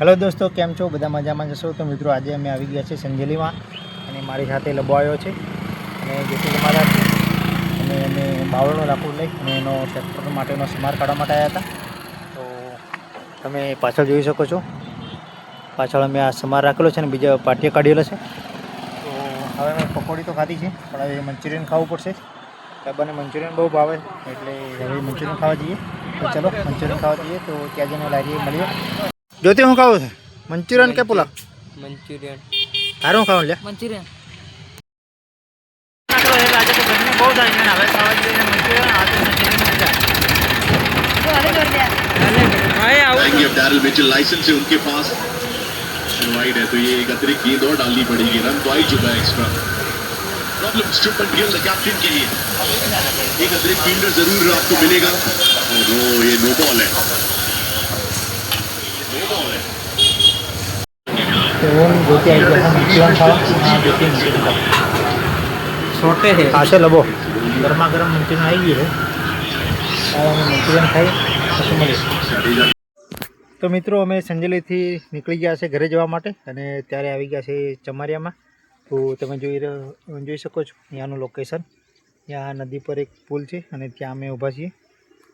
Hello દોસ્તો, કેમ છો? બધા મજામાં જશો? તો મિત્રો, આજે અમે આવી ગયા છે સંજેલીમાં અને મારી સાથે લબો આવ્યો છે અને જેથી તમારા અને અમે બાવળનો લાકડું લઈ અને એનો ટ્રેક્ટર માટેનો સમાર કાઢવા માટે આવ્યા હતા. તો તમે પાછળ જોઈ શકો છો. પાછળ અમે આ સમાર રાખેલો છે અને બીજા પાટીએ કાઢેલો છે. તો હવે મેં પકોડી તો ખાધી છે, પણ હવે મંચુરિયન ખાવું પડશે. સાહેબાને મંચુરિયન બહુ ભાવે, એટલે હવે મંચુરિયન ખાવા જઈએ. તો ચલો, મંચુરિયન ખાવા જઈએ, તો ત્યાં જઈને લારીએ મળીએ. જ્યોતિ શું ખાવું છે મંચુરિયન કે પુલાવ મંચુરિયન તારું ખાવું લે મંચુરિયન આજે તો ગરમી બહુ થાય છે ને હવે ખાવા જઈએ મંચુરિયન આજે મંચુરિયન आएंगे अब डैरल मिचेल लाइसेंस है उनके पास वाइड है तो ये एक अतिरिक्त गेंद और डालनी पड़ेगी रन तो आ ही चुका है extra problem स्टूपन Gill the captain के लिए एक अतिरिक्त फील्डर जरूर आपको मिलेगा और वो ये नो बॉल है તો જ્યોતિ આવી ગયા છે મંચુરિયન ખાવા હા જ્યોતિ મંચુરિયન ખાવા छोटे है ખાશે લબો ગરમા ગરમ મંચુરિયન આવી ગયું છે હવે અમે મંચુરિયન ખાઈ પછી મળીએ તો મિત્રો અમે સંજેલીથી નીકળી ગયા છે ઘરે જવા માટે અને ત્યારે આવી ગયા છે ચમારિયામાં તો તમે જોઈ રહ્યો જોઈ શકો છો ત્યાંનું લોકેશન ત્યાં નદી પર એક પુલ છે અને ત્યાં અમે ઊભા છીએ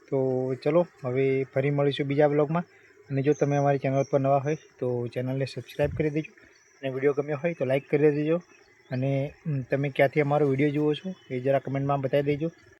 તો ચલો હવે ફરી મળીશું બીજા બ્લોગમાં અને જો તમે અમારી ચેનલ પર નવા હોય તો ચેનલને સબસ્ક્રાઈબ કરી દેજો અને વીડિયો ગમ્યો હોય તો લાઈક કરી દેજો અને તમે ક્યાંથી અમારો વીડિયો જુઓ છો એ જરા કમેન્ટમાં બતાવી દેજો.